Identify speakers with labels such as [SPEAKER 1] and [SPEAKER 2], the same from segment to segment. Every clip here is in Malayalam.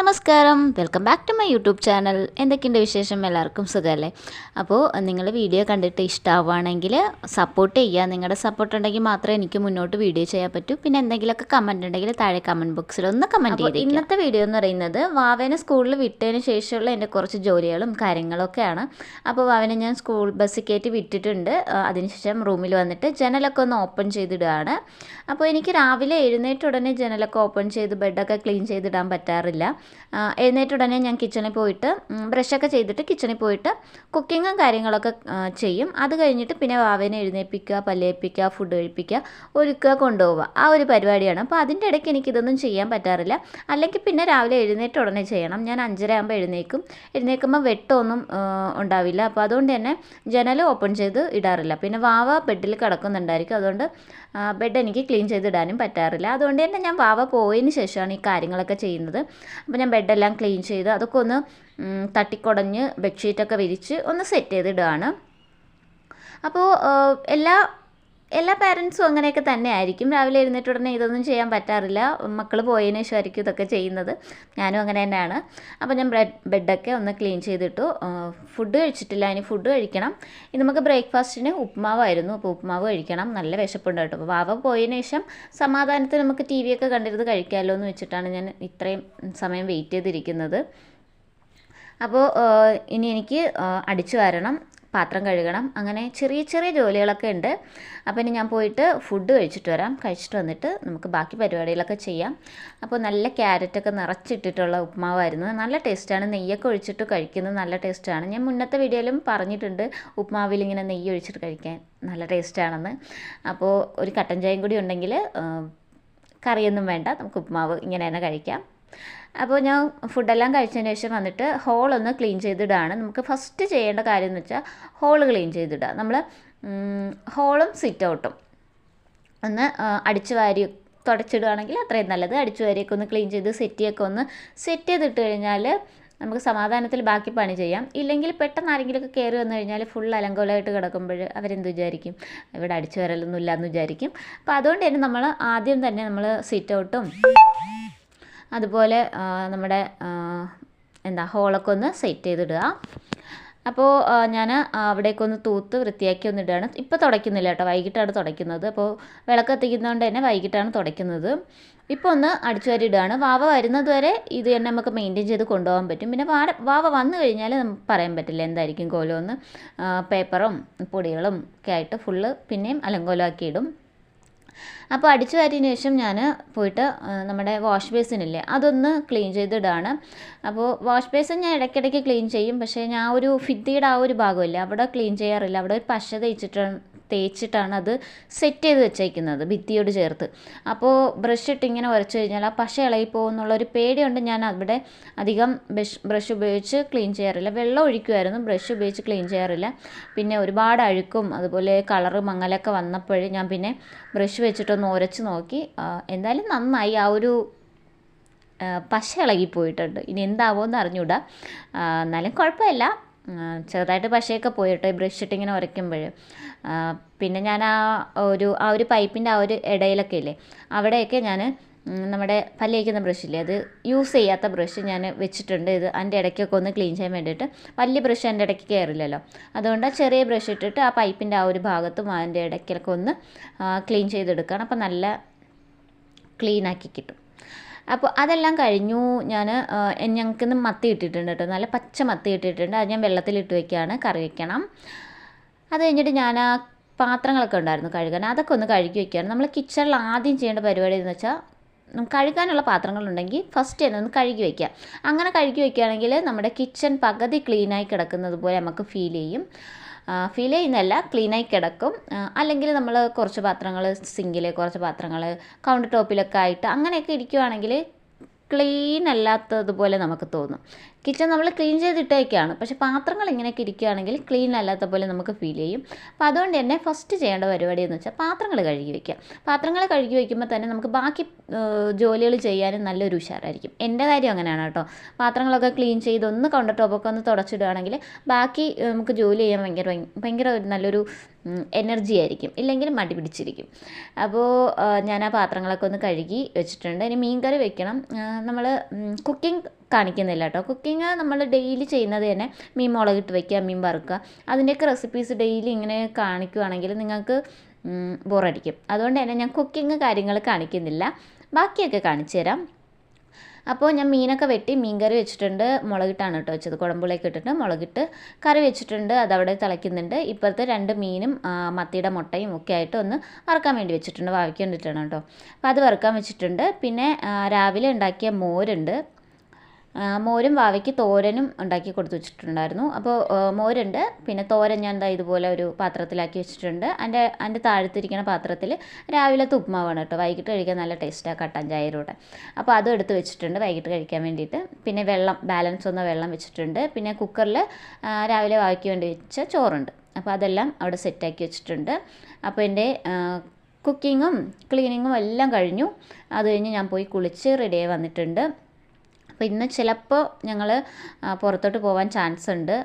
[SPEAKER 1] നമസ്കാരം. Welcome back to my YouTube channel എന്തൊക്കെയുണ്ട് വിശേഷം? എല്ലാവർക്കും സുഖമല്ലേ? അപ്പോൾ നിങ്ങൾ വീഡിയോ കണ്ടിട്ട് ഇഷ്ടമാവുകയാണെങ്കിൽ സപ്പോർട്ട് ചെയ്യുക. നിങ്ങളുടെ സപ്പോർട്ട് ഉണ്ടെങ്കിൽ മാത്രമേ എനിക്ക് മുന്നോട്ട് വീഡിയോ ചെയ്യാൻ പറ്റൂ. പിന്നെ എന്തെങ്കിലുമൊക്കെ കമന്റ് ഉണ്ടെങ്കിൽ താഴെ കമന്റ് ബോക്സിൽ ഒന്ന് കമന്റ് ചെയ്ത് ഇന്നത്തെ വീഡിയോ എന്ന് പറയുന്നത് വാവേനെ സ്കൂളിൽ വിട്ടതിന് ശേഷമുള്ള എന്റെ കുറച്ച് ജോലികളും കാര്യങ്ങളൊക്കെയാണ്. അപ്പോൾ വാവനെ ഞാൻ സ്കൂൾ ബസ്സിൽ കയറ്റി വിട്ടിട്ടുണ്ട്. അതിനുശേഷം റൂമിൽ വന്നിട്ട് ജനലൊക്കെ ഒന്ന് ഓപ്പൺ ചെയ്തിടുകയാണ്. അപ്പോൾ എനിക്ക് രാവിലെ എഴുന്നേറ്റ് ഉടനെ ജനലൊക്കെ ഓപ്പൺ ചെയ്ത് ബെഡൊക്കെ ക്ലീൻ ചെയ്തിടാൻ പറ്റാറില്ല. എഴുന്നേറ്റ ഉടനെ ഞാൻ കിച്ചണിൽ പോയിട്ട് ബ്രഷൊക്കെ ചെയ്തിട്ട് കിച്ചണിൽ പോയിട്ട് കുക്കിങ്ങും കാര്യങ്ങളൊക്കെ ചെയ്യും. അത് കഴിഞ്ഞിട്ട് പിന്നെ വാവേനെ എഴുന്നേൽപ്പിക്കുക പല്ലേൽപ്പിക്കുക ഫുഡ് കഴിപ്പിക്കുക ഒരുക്കുക കൊണ്ടുപോവുക. ആ ഒരു പരിപാടിയാണ്. അപ്പോൾ അതിന്റെ ഇടയ്ക്ക് എനിക്കിതൊന്നും ചെയ്യാൻ പറ്റാറില്ല. അല്ലെങ്കിൽ പിന്നെ രാവിലെ എഴുന്നേറ്റ ഉടനെ ചെയ്യണം. ഞാൻ അഞ്ചര ആകുമ്പോൾ എഴുന്നേക്കും എഴുന്നേൽക്കുമ്പോൾ വെട്ടമൊന്നും ഉണ്ടാവില്ല. അപ്പോൾ അതുകൊണ്ട് തന്നെ ജനൽ ഓപ്പൺ ചെയ്ത് ഇടാറില്ല. പിന്നെ വാവ ബെഡിൽ കിടക്കുന്നുണ്ടായിരിക്കും. അതുകൊണ്ട് ബെഡ് എനിക്ക് ക്ലീൻ ചെയ്തിടാനും പറ്റാറില്ല. അതുകൊണ്ട് തന്നെ ഞാൻ വാവ പോയതിന് ശേഷമാണ് ഈ കാര്യങ്ങളൊക്കെ ചെയ്യുന്നത്. അപ്പോൾ ഞാൻ ബെഡെല്ലാം ക്ലീൻ ചെയ്ത് അതൊക്കെ ഒന്ന് തട്ടിക്കുടഞ്ഞ് ബെഡ്ഷീറ്റൊക്കെ വിരിച്ച് ഒന്ന് സെറ്റ് ചെയ്തിടുകയാണ്. അപ്പോൾ എല്ലാ എല്ലാ പാരൻസും അങ്ങനെയൊക്കെ തന്നെ ആയിരിക്കും രാവിലെ എഴുന്നേറ്റ് ഉടനെ ഇതൊന്നും ചെയ്യാൻ പറ്റാറില്ല. മക്കൾ ശേഷം ശേഷമായിരിക്കും ഇതൊക്കെ ചെയ്യുന്നത് ഞാനും അങ്ങനെ തന്നെയാണ്. അപ്പോൾ ഞാൻ ബ്രെഡ് ബെഡൊക്കെ ഒന്ന് ക്ലീൻ ചെയ്തിട്ടു. ഫുഡ് കഴിച്ചിട്ടില്ല. ഇനി ഫുഡ് കഴിക്കണം. ഇത് നമുക്ക് ബ്രേക്ക്ഫാസ്റ്റിന് ഉപ്മാവായിരുന്നു. അപ്പോൾ ഉപ്മാവ് കഴിക്കണം. നല്ല വിശപ്പുണ്ട് കേട്ടോ. അപ്പോൾ വാവ പോയതിനു ശേഷം സമാധാനത്തിൽ നമുക്ക് ടി വിയൊക്കെ കണ്ടിരുന്ന് കഴിക്കാമല്ലോ എന്ന് വെച്ചിട്ടാണ് ഞാൻ ഇത്രയും സമയം വെയിറ്റ് ചെയ്തിരിക്കുന്നത്. അപ്പോൾ ഇനി എനിക്ക് അടിച്ചു വാരണം. പാത്രം കഴുകണം. അങ്ങനെ ചെറിയ ചെറിയ ജോലികളൊക്കെ ഉണ്ട്. അപ്പോൾ ഇനി ഞാൻ പോയിട്ട് ഫുഡ് കഴിച്ചിട്ട് വരാം. കഴിച്ചിട്ട് വന്നിട്ട് നമുക്ക് ബാക്കി പരിപാടികളൊക്കെ ചെയ്യാം. അപ്പോൾ നല്ല ക്യാരറ്റൊക്കെ നിറച്ചിട്ടിട്ടുള്ള ഉപ്മാവായിരുന്നു. നല്ല ടേസ്റ്റാണ് നെയ്യൊക്കെ ഒഴിച്ചിട്ട് കഴിക്കുന്നത് നല്ല ടേസ്റ്റാണ് ഞാൻ മുന്നത്തെ വീഡിയോയിലും പറഞ്ഞിട്ടുണ്ട് ഉപ്മാവിൽ ഇങ്ങനെ നെയ്യ് ഒഴിച്ചിട്ട് കഴിക്കാൻ നല്ല ടേസ്റ്റാണെന്ന് അപ്പോൾ ഒരു കട്ടൻ ചായയും കൂടി ഉണ്ടെങ്കിൽ കറിയൊന്നും വേണ്ട. നമുക്ക് ഉപ്മാവ് ഇങ്ങനെ തന്നെ കഴിക്കാം. അപ്പോൾ ഞാൻ ഫുഡെല്ലാം കഴിച്ചതിന് ശേഷം വന്നിട്ട് ഹോളൊന്ന് ക്ലീൻ ചെയ്തിടാണ്. നമുക്ക് ഫസ്റ്റ് ചെയ്യേണ്ട കാര്യം എന്ന് വെച്ചാൽ ഹോൾ ക്ലീൻ ചെയ്തിടുക. നമ്മൾ ഹോളും സിറ്റ് ഔട്ടും ഒന്ന് അടിച്ചു വാരി തുടച്ചിടുകയാണെങ്കിൽ അത്രയും നല്ലത്. അടിച്ചു വാരിയൊക്കെ ഒന്ന് ക്ലീൻ ചെയ്ത് സെറ്റിയൊക്കെ ഒന്ന് സെറ്റ് ചെയ്തിട്ട് കഴിഞ്ഞാൽ നമുക്ക് സമാധാനത്തിൽ ബാക്കി പണി ചെയ്യാം. ഇല്ലെങ്കിൽ പെട്ടെന്ന് ആരെങ്കിലുമൊക്കെ കയറി വന്നു കഴിഞ്ഞാൽ ഫുൾ അലങ്കോലമായിട്ട് കിടക്കുമ്പോൾ അവരെന്ത് വിചാരിക്കും? ഇവിടെ അടിച്ചു വരലൊന്നും ഇല്ല എന്ന് വിചാരിക്കും. അപ്പോൾ അതുകൊണ്ട് തന്നെ നമ്മൾ ആദ്യം തന്നെ നമ്മൾ സിറ്റ് ഔട്ടും അതുപോലെ നമ്മുടെ എന്താ ഹോളൊക്കെ ഒന്ന് സെറ്റ് ചെയ്തിടുക. അപ്പോൾ ഞാൻ അവിടേക്കൊന്ന് തൂത്ത് വൃത്തിയാക്കി ഒന്ന് ഇടുകയാണ്. ഇപ്പോൾ തുടയ്ക്കുന്നില്ല കേട്ടോ. വൈകിട്ടാണ് തുടയ്ക്കുന്നത്. അപ്പോൾ വിളക്ക് എത്തിക്കുന്നതുകൊണ്ട് തന്നെ വൈകിട്ടാണ് തുടയ്ക്കുന്നത്. ഇപ്പോൾ ഒന്ന് അടിച്ചു വാരി ഇടുകയാണ്. വാവ വരുന്നത് വരെ ഇത് തന്നെ നമുക്ക് മെയിന്റെയിൻ ചെയ്ത് കൊണ്ടുപോകാൻ പറ്റും. പിന്നെ വാവ വന്നു കഴിഞ്ഞാൽ നമുക്ക് പറയാൻ പറ്റില്ല എന്തായിരിക്കും കോലമെന്ന്. പേപ്പറും പൊടികളും ഒക്കെ ആയിട്ട് ഫുള്ള് പിന്നെയും അലങ്കോലമാക്കി ഇടും. അപ്പോൾ അടിച്ചു വാരിയതിന് ശേഷം ഞാൻ പോയിട്ട് നമ്മുടെ വാഷ് ബേസിനില്ലേ അതൊന്ന് ക്ലീൻ ചെയ്തിടാണ്. അപ്പോൾ വാഷ് ബേസിൻ ഞാൻ ഇടയ്ക്കിടയ്ക്ക് ക്ലീൻ ചെയ്യും പക്ഷേ ഞാൻ ഒരു ഫിത്തിയുടെ ആ ഒരു ഭാഗമില്ല അവിടെ ക്ലീൻ ചെയ്യാറില്ല. അവിടെ ഒരു പശ തേച്ചിട്ടാണ് തേച്ചിട്ടാണ് അത് സെറ്റ് ചെയ്ത് വെച്ചേക്കുന്നത് ഭിത്തിയോട് ചേർത്ത്. അപ്പോൾ ബ്രഷ് ഇട്ട് ഇങ്ങനെ ഉരച്ച് കഴിഞ്ഞാൽ ആ പശ ഇളകി പോകുന്നുള്ള ഒരു പേടിയുണ്ട് ഞാൻ അവിടെ അധികം ബ്രഷ് ബ്രഷ് ഉപയോഗിച്ച് ക്ലീൻ ചെയ്യാറില്ല. വെള്ളം ഒഴിക്കുമായിരുന്നു ബ്രഷ് ഉപയോഗിച്ച് ക്ലീൻ ചെയ്യാറില്ല. പിന്നെ ഒരുപാട് അഴുക്കും അതുപോലെ കളറ് മങ്ങലൊക്കെ വന്നപ്പോഴേ ഞാൻ പിന്നെ ബ്രഷ് വെച്ചിട്ടൊന്ന് ഉരച്ച് നോക്കി. എന്തായാലും നന്നായി. ആ ഒരു പശ ഇളകിപ്പോയിട്ടുണ്ട് ഇനി എന്താവുമെന്ന് അറിഞ്ഞൂടാ. ആ, എന്നാലും കുഴപ്പമില്ല. ചെറുതായിട്ട് പശയൊക്കെ പോയിട്ടോ ഈ ബ്രഷ് ഇങ്ങനെ ഉരയ്ക്കുമ്പോൾ പിന്നെ ഞാൻ ആ ഒരു ആ ഒരു പൈപ്പിന്റെ ആ ഒരു ഇടയിലൊക്കെ ഇല്ലേ അവിടെയൊക്കെ ഞാൻ നമ്മുടെ പല്ല് തേക്കുന്ന ബ്രഷില്ലേ അത് യൂസ് ചെയ്യാത്ത ബ്രഷ് ഞാൻ വെച്ചിട്ടുണ്ട്. ഇത് അതിന്റെ ഇടയ്ക്കൊക്കെ ഒന്ന് ക്ലീൻ ചെയ്യാൻ വേണ്ടിയിട്ട്. വലിയ ബ്രഷ് അതിന്റെ ഇടയ്ക്ക് കയറില്ലല്ലോ അതുകൊണ്ട് ചെറിയ ബ്രഷ് ഇട്ടിട്ട് ആ പൈപ്പിന്റെ ആ ഒരു ഭാഗത്തും അതിന്റെ ഇടയ്ക്കൊക്കെ ഒന്ന് ക്ലീൻ ചെയ്തെടുക്കുകയാണ്. അപ്പോൾ നല്ല ക്ലീനാക്കി കിട്ടും. അപ്പോൾ അതെല്ലാം കഴിഞ്ഞു. ഞാൻ ഞങ്ങൾക്ക് ഇന്ന് മത്തി ഇട്ടിട്ടുണ്ട് കേട്ടോ. നല്ല പച്ച മത്തി ഇട്ടിട്ടുണ്ട്. അത് ഞാൻ വെള്ളത്തിലിട്ട് വെക്കുകയാണ്. കറി വെക്കണം. അത് കഴിഞ്ഞിട്ട് ഞാൻ ആ പാത്രങ്ങളൊക്കെ ഉണ്ടായിരുന്നു കഴുകാൻ. അതൊക്കെ ഒന്ന് കഴുകി വെക്കുകയാണ്. നമ്മൾ കിച്ചണിൽ ആദ്യം ചെയ്യേണ്ട പരിപാടി എന്ന് വെച്ചാൽ കഴുകാനുള്ള പാത്രങ്ങളുണ്ടെങ്കിൽ ഫസ്റ്റ് തന്നെ ഒന്ന് കഴുകി വയ്ക്കുക അങ്ങനെ കഴുകി വയ്ക്കുകയാണെങ്കിൽ നമ്മുടെ കിച്ചൺ പകുതി ക്ലീനായി കിടക്കുന്നത് പോലെ നമുക്ക് ഫീൽ ചെയ്യും. ഫീൽ ചെയ്യുന്നതല്ല ക്ലീനായി കിടക്കും. അല്ലെങ്കിൽ നമ്മൾ കുറച്ച് പാത്രങ്ങൾ സിങ്കിൽ കുറച്ച് പാത്രങ്ങൾ കൗണ്ടർ ടോപ്പിലൊക്കെ ആയിട്ട് അങ്ങനെയൊക്കെ ഇരിക്കുവാണെങ്കിൽ ക്ലീൻ അല്ലാത്തതുപോലെ നമുക്ക് തോന്നും. കിച്ചൺ നമ്മൾ ക്ലീൻ ചെയ്തിട്ടേക്കാണ്. പക്ഷെ പാത്രങ്ങൾ ഇങ്ങനെയൊക്കെ ഇരിക്കുകയാണെങ്കിൽ ക്ലീൻ അല്ലാത്ത പോലെ നമുക്ക് ഫീൽ ചെയ്യും. അപ്പോൾ അതുകൊണ്ട് തന്നെ ഫസ്റ്റ് ചെയ്യേണ്ട പരിപാടി എന്ന് വെച്ചാൽ പാത്രങ്ങൾ കഴുകി വയ്ക്കുക പാത്രങ്ങൾ കഴുകി വയ്ക്കുമ്പോൾ തന്നെ നമുക്ക് ബാക്കി ജോലികൾ ചെയ്യാനും നല്ലൊരു ഉഷാറായിരിക്കും. എന്റെ കാര്യം അങ്ങനെയാണ് കേട്ടോ. പാത്രങ്ങളൊക്കെ ക്ലീൻ ചെയ്ത് ഒന്ന് കൗണ്ടർ ടോപ്പൊക്കെ ഒന്ന് തുടച്ചിടുകയാണെങ്കിൽ ബാക്കി നമുക്ക് ജോലി ചെയ്യാൻ ഭയങ്കര ഭയങ്കര നല്ലൊരു എനർജി ആയിരിക്കും. ഇല്ലെങ്കിൽ മടി പിടിച്ചിരിക്കും. അപ്പോൾ ഞാൻ ആ പാത്രങ്ങളൊക്കെ ഒന്ന് കഴുകി വെച്ചിട്ടുണ്ട്. ഇനി മീൻ കറി വെക്കണം നമ്മൾ കുക്കിംഗ് കാണിക്കുന്നില്ല കേട്ടോ കുക്കിംഗ് നമ്മൾ ഡെയിലി ചെയ്യുന്നത് തന്നെ മീൻ മുളകിട്ട് വയ്ക്കുക മീൻ വറുക്കുക. അതിന്റെയൊക്കെ റെസിപ്പീസ് ഡെയിലി ഇങ്ങനെ കാണിക്കുവാണെങ്കിൽ നിങ്ങൾക്ക് ബോറടിക്കും. അതുകൊണ്ട് തന്നെ ഞാൻ കുക്കിംഗ് കാര്യങ്ങൾ കാണിക്കുന്നില്ല. ബാക്കിയൊക്കെ കാണിച്ചു തരാം. അപ്പോൾ ഞാൻ മീനൊക്കെ വെട്ടി മീൻ കറി വെച്ചിട്ടുണ്ട്. മുളകിട്ടാണ് കേട്ടോ വെച്ചത്. കുടമ്പുളിയൊക്കെ ഇട്ടിട്ട് മുളകിട്ട് കറി വെച്ചിട്ടുണ്ട്. അതവിടെ തിളയ്ക്കുന്നുണ്ട്. ഇപ്പോഴത്തെ രണ്ട് മീനും മത്തിയുടെ മുട്ടയും ഒക്കെ ആയിട്ട് ഒന്ന് വറുക്കാൻ വേണ്ടി വെച്ചിട്ടുണ്ട്. വാവിക്കാൻ വേണ്ടിയിട്ടാണ് കേട്ടോ. അപ്പോൾ അത് വറുക്കാൻ വെച്ചിട്ടുണ്ട്. പിന്നെ രാവിലെ ഉണ്ടാക്കിയ മോരുണ്ട്. മോരും വാവയ്ക്ക് തോരനും ഉണ്ടാക്കി കൊടുത്തു വെച്ചിട്ടുണ്ടായിരുന്നു. അപ്പോൾ മോരുണ്ട്. പിന്നെ തോരൻ ഞാൻ എന്താ ഇതുപോലെ ഒരു പാത്രത്തിലാക്കി വെച്ചിട്ടുണ്ട്. അതിന്റെ അതിന്റെ താഴത്തിരിക്കുന്ന പാത്രത്തിൽ രാവിലത്തെ ഉപ്മാവാണ് കേട്ടോ. വൈകിട്ട് കഴിക്കാൻ നല്ല ടേസ്റ്റാണ് കട്ടൻ ചായയിലൂടെ. അപ്പോൾ അതും എടുത്ത് വെച്ചിട്ടുണ്ട് വൈകിട്ട് കഴിക്കാൻ വേണ്ടിയിട്ട്. പിന്നെ വെള്ളം ബാലൻസ് വന്ന വെള്ളം വെച്ചിട്ടുണ്ട്. പിന്നെ കുക്കറിൽ രാവിലെ വാവയ്ക്ക് വേണ്ടി വെച്ച ചോറുണ്ട്. അപ്പോൾ അതെല്ലാം അവിടെ സെറ്റാക്കി വെച്ചിട്ടുണ്ട്. അപ്പോൾ എന്റെ കുക്കിങ്ങും ക്ലീനിങ്ങും എല്ലാം കഴിഞ്ഞു. അത് കഴിഞ്ഞ് ഞാൻ പോയി കുളിച്ച് റെഡിയായി വന്നിട്ടുണ്ട്. അപ്പോൾ ഇന്ന് ചിലപ്പോൾ ഞങ്ങൾ പുറത്തോട്ട് പോകാൻ ചാൻസ് ഉണ്ട്.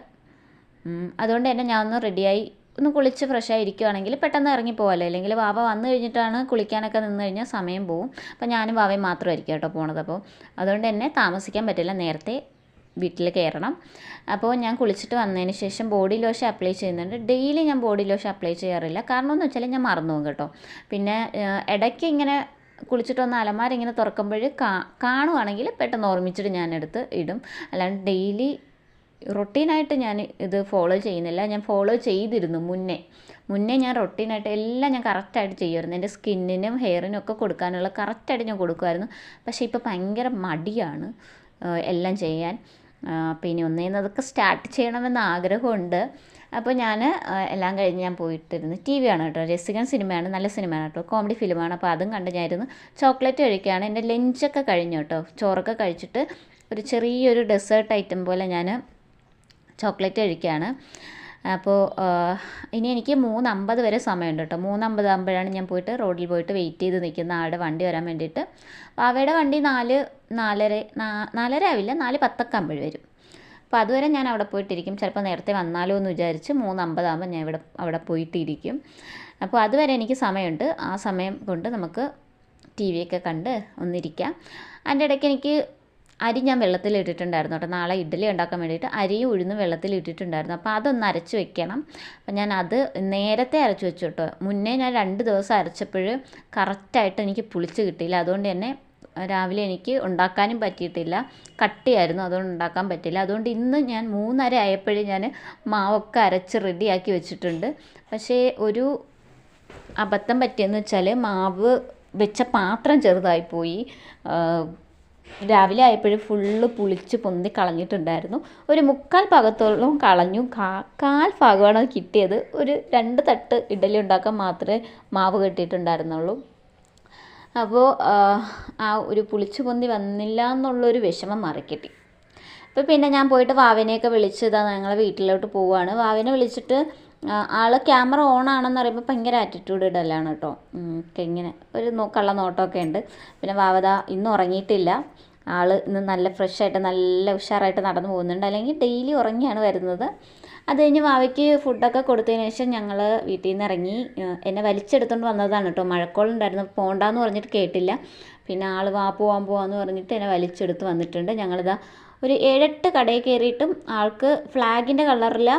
[SPEAKER 1] അതുകൊണ്ട് തന്നെ ഞാൻ ഒന്ന് റെഡിയായി ഒന്ന് കുളിച്ച് ഫ്രഷായി ആയിരിക്കുവാണെങ്കിൽ പെട്ടെന്ന് ഇറങ്ങി പോകാമല്ലോ അല്ലെങ്കിൽ വാവ വന്നു കഴിഞ്ഞിട്ടാണ് കുളിക്കാനൊക്കെ നിന്ന് കഴിഞ്ഞാൽ സമയം പോവും. അപ്പോൾ ഞാനും വാവയും മാത്രമായിരിക്കും കേട്ടോ പോണത്. അപ്പോൾ അതുകൊണ്ട് തന്നെ താമസിക്കാൻ പറ്റില്ല. നേരത്തെ വീട്ടിൽ കയറണം അപ്പോൾ ഞാൻ കുളിച്ചിട്ട് വന്നതിന് ശേഷം ബോഡി ലോഷൻ അപ്ലൈ ചെയ്യുന്നുണ്ട്. ഡെയിലി ഞാൻ ബോഡി ലോഷൻ അപ്ലൈ ചെയ്യാറില്ല. കാരണം എന്ന് വെച്ചാൽ ഞാൻ മറന്നു പോകും കേട്ടോ. പിന്നെ ഇടയ്ക്ക് ഇങ്ങനെ കുളിച്ചിട്ട് വന്ന അലമാര ഇങ്ങനെ തുറക്കുമ്പോൾ കാ കാണുവാണെങ്കിൽ പെട്ടെന്ന് ഓർമ്മിച്ചിട്ട് ഞാൻ എടുത്ത് ഇടും. അല്ലാണ്ട് ഡെയിലി റൊട്ടീനായിട്ട് ഞാൻ ഇത് ഫോളോ ചെയ്യുന്നില്ല. ഞാൻ ഫോളോ ചെയ്തിരുന്നു മുന്നേ. മുന്നേ ഞാൻ റൊട്ടീനായിട്ട് എല്ലാം ഞാൻ കറക്റ്റായിട്ട് ചെയ്യുമായിരുന്നു. എന്റെ സ്കിന്നിനും ഹെയറിനും ഒക്കെ കൊടുക്കാനുള്ള കറക്റ്റായിട്ട് ഞാൻ കൊടുക്കുമായിരുന്നു. പക്ഷേ ഇപ്പോൾ ഭയങ്കര മടിയാണ് എല്ലാം ചെയ്യാൻ. പിന്നെ ഒന്നേന്ന് അതൊക്കെ സ്റ്റാർട്ട് ചെയ്യണമെന്ന് ആഗ്രഹമുണ്ട്. അപ്പോൾ ഞാൻ എല്ലാം കഴിഞ്ഞ് ഞാൻ പോയിട്ടിരുന്ന് ടി വി ആണ് കേട്ടോ. രസികൻ സിനിമയാണ് നല്ല സിനിമയാണ് കേട്ടോ. കോമഡി ഫിലിമാണ്. അപ്പോൾ അതും കണ്ട് ഞാനിരുന്ന് ചോക്ലേറ്റ് കഴിക്കുകയാണ്. എന്റെ ലഞ്ചൊക്കെ കഴിഞ്ഞു കേട്ടോ. ചോറൊക്കെ കഴിച്ചിട്ട് ഒരു ചെറിയൊരു ഡെസേർട്ട് ഐറ്റം പോലെ ഞാൻ ചോക്ലേറ്റ് കഴിക്കുകയാണ്. അപ്പോൾ ഇനി എനിക്ക് മൂന്നമ്പത് വരെ സമയമുണ്ട് കേട്ടോ. മൂന്നമ്പത് ആകുമ്പോഴാണ് ഞാൻ പോയിട്ട് റോഡിൽ പോയിട്ട് വെയിറ്റ് ചെയ്ത് നിൽക്കുന്ന ആളുടെ വണ്ടി വരാൻ വേണ്ടിയിട്ട്. അപ്പോൾ അവയുടെ വണ്ടി നാല് നാലര നാലര ആവില്ല നാല് പത്തൊക്കെ ആകുമ്പോൾ വരും. അപ്പോൾ അതുവരെ ഞാൻ അവിടെ പോയിട്ടിരിക്കും. ചിലപ്പോൾ നേരത്തെ വന്നാലോ എന്ന് വിചാരിച്ച് മൂന്ന് അമ്പതാകുമ്പോൾ ഞാൻ ഇവിടെ അവിടെ പോയിട്ടിരിക്കും. അപ്പോൾ അതുവരെ എനിക്ക് സമയമുണ്ട്. ആ സമയം കൊണ്ട് നമുക്ക് ടി വിയൊക്കെ കണ്ട് ഒന്നിരിക്കാം. അതിന്റെ ഇടയ്ക്ക് എനിക്ക് അരി ഞാൻ വെള്ളത്തിൽ ഇട്ടിട്ടുണ്ടായിരുന്നു കേട്ടോ. നാളെ ഇഡ്ഡലി ഉണ്ടാക്കാൻ വേണ്ടിയിട്ട് അരിയും ഉഴുന്നും വെള്ളത്തിൽ ഇട്ടിട്ടുണ്ടായിരുന്നു. അപ്പോൾ അതൊന്ന് അരച്ച് വെക്കണം. അപ്പം ഞാൻ അത് നേരത്തെ അരച്ച് വെച്ചു കേട്ടോ. മുന്നേ ഞാൻ രണ്ട് ദിവസം അരച്ചപ്പോൾ കറക്റ്റായിട്ട് എനിക്ക് പുളിച്ച് കിട്ടിയില്ല. അതുകൊണ്ട് തന്നെ രാവിലെ എനിക്ക് ഉണ്ടാക്കാനും പറ്റിയിട്ടില്ല. കട്ടിയായിരുന്നു അതുകൊണ്ട് ഉണ്ടാക്കാൻ പറ്റില്ല അതുകൊണ്ട് ഇന്ന് ഞാൻ മൂന്നര ആയപ്പോഴേ ഞാൻ മാവൊക്കെ അരച്ച് റെഡിയാക്കി വെച്ചിട്ടുണ്ട്. പക്ഷേ ഒരു അബദ്ധം പറ്റിയെന്ന് വെച്ചാൽ മാവ് വെച്ച പാത്രം ചെറുതായിപ്പോയി രാവിലെ ആയപ്പോഴും ഫുള്ള് പുളിച്ച് പൊന്തി കളഞ്ഞിട്ടുണ്ടായിരുന്നു. ഒരു മുക്കാൽ ഭാഗത്തോളം കളഞ്ഞു. കാ കാൽ ഭാഗമാണ് കിട്ടിയത്. ഒരു രണ്ട് തട്ട് ഇഡലി ഉണ്ടാക്കാൻ മാത്രമേ മാവ് കിട്ടിയിട്ടുണ്ടായിരുന്നുള്ളൂ. അപ്പോൾ ആ ഒരു പുളിച്ചു പൊന്തി വന്നില്ല എന്നുള്ളൊരു വിഷമം മറിക്കിട്ടി അപ്പോൾ പിന്നെ ഞാൻ പോയിട്ട് വാവിനെയൊക്കെ വിളിച്ച് ഇതാ ഞങ്ങളെ വീട്ടിലോട്ട് പോവുകയാണ് വാവിനെ വിളിച്ചിട്ട് ആൾ ക്യാമറ ഓൺ ആണെന്ന് പറയുമ്പോൾ ഭയങ്കര ആറ്റിറ്റ്യൂഡ് ഇടലാണ് കേട്ടോ. ഇങ്ങനെ ഒരു കള്ള നോട്ടമൊക്കെ ഉണ്ട്. പിന്നെ വാവത ഇന്നും ഉറങ്ങിയിട്ടില്ല. ആൾ ഇന്ന് നല്ല ഫ്രഷായിട്ട് നല്ല ഉഷാറായിട്ട് നടന്നു പോകുന്നുണ്ട്. അല്ലെങ്കിൽ ഡെയിലി ഉറങ്ങിയാണ് വരുന്നത്. അത് കഴിഞ്ഞ് വാവയ്ക്ക് ഫുഡൊക്കെ കൊടുത്തതിന് ശേഷം ഞങ്ങൾ വീട്ടിൽ നിന്ന് ഇറങ്ങി എന്നെ വലിച്ചെടുത്തുകൊണ്ട് വന്നതാണ് കേട്ടോ മഴക്കോളുണ്ടായിരുന്നു പോകണ്ടെന്ന് പറഞ്ഞിട്ട് കേട്ടില്ല. പിന്നെ ആൾ വാ പോവാൻ പോവാന്ന് പറഞ്ഞിട്ട് എന്നെ വലിച്ചെടുത്ത് വന്നിട്ടുണ്ട്. ഞങ്ങളിതാ ഒരു ഏഴെട്ട് കടയിൽ കയറിയിട്ടും ആൾക്ക് ഫ്ലാഗിന്റെ കളറില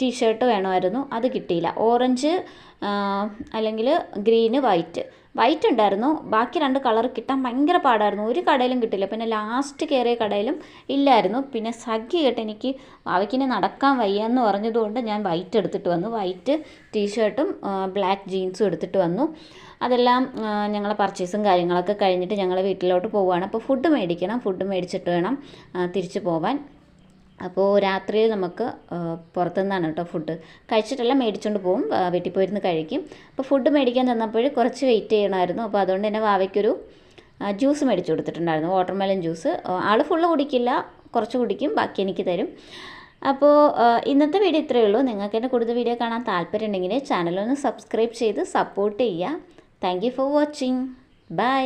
[SPEAKER 1] ടീഷർട്ട് വേണമായിരുന്നു. അത് കിട്ടിയില്ല. ഓറഞ്ച് അല്ലെങ്കിൽ ഗ്രീന് വൈറ്റ്. വൈറ്റ് ഉണ്ടായിരുന്നു. ബാക്കി രണ്ട് കളർ കിട്ടാൻ ഭയങ്കര പാടായിരുന്നു. ഒരു കടയിലും കിട്ടില്ല. പിന്നെ ലാസ്റ്റ് കയറിയ കടയിലും ഇല്ലായിരുന്നു. പിന്നെ സഖി കേട്ട് എനിക്ക് അവയ്ക്കിനെ നടക്കാൻ വയ്യ എന്ന് പറഞ്ഞതുകൊണ്ട് ഞാൻ വൈറ്റ് എടുത്തിട്ട് വന്നു. വൈറ്റ് ടീഷർട്ടും ബ്ലാക്ക് ജീൻസും എടുത്തിട്ട് വന്നു. അതെല്ലാം ഞങ്ങളെ പർച്ചേസും കാര്യങ്ങളൊക്കെ കഴിഞ്ഞിട്ട് ഞങ്ങൾ വീട്ടിലോട്ട് പോവുകയാണ്. അപ്പോൾ ഫുഡ് മേടിക്കണം. ഫുഡ് മേടിച്ചിട്ട് വേണം തിരിച്ച് പോവാൻ. അപ്പോൾ രാത്രി നമുക്ക് പുറത്തു പുറത്തുനിന്നാണ് കേട്ടോ ഫുഡ് കഴിച്ചിട്ടല്ല മേടിച്ചുകൊണ്ട് പോകും വീട്ടിൽ പോയിരുന്ന് കഴിക്കും. അപ്പോൾ ഫുഡ് മേടിക്കാൻ തന്നപ്പോൾ കുറച്ച് വെയിറ്റ് ചെയ്യണമായിരുന്നു. അപ്പോൾ അതുകൊണ്ട് തന്നെ വാവയ്ക്കൊരു ജ്യൂസ് മേടിച്ചു കൊടുത്തിട്ടുണ്ടായിരുന്നു. വാട്ടർമെലൻ ജ്യൂസ് ആൾ ഫുള്ള് കുടിക്കില്ല. കുറച്ച് കുടിക്കും ബാക്കി എനിക്ക് തരും. അപ്പോൾ ഇന്നത്തെ വീഡിയോ ഇത്രയേ ഉള്ളൂ. നിങ്ങൾക്ക് എന്റെ കൂടുതൽ വീഡിയോ കാണാൻ താല്പര്യം ഉണ്ടെങ്കിൽ ചാനലൊന്ന് സബ്സ്ക്രൈബ് ചെയ്ത് സപ്പോർട്ട് ചെയ്യുക. Thank for watching bye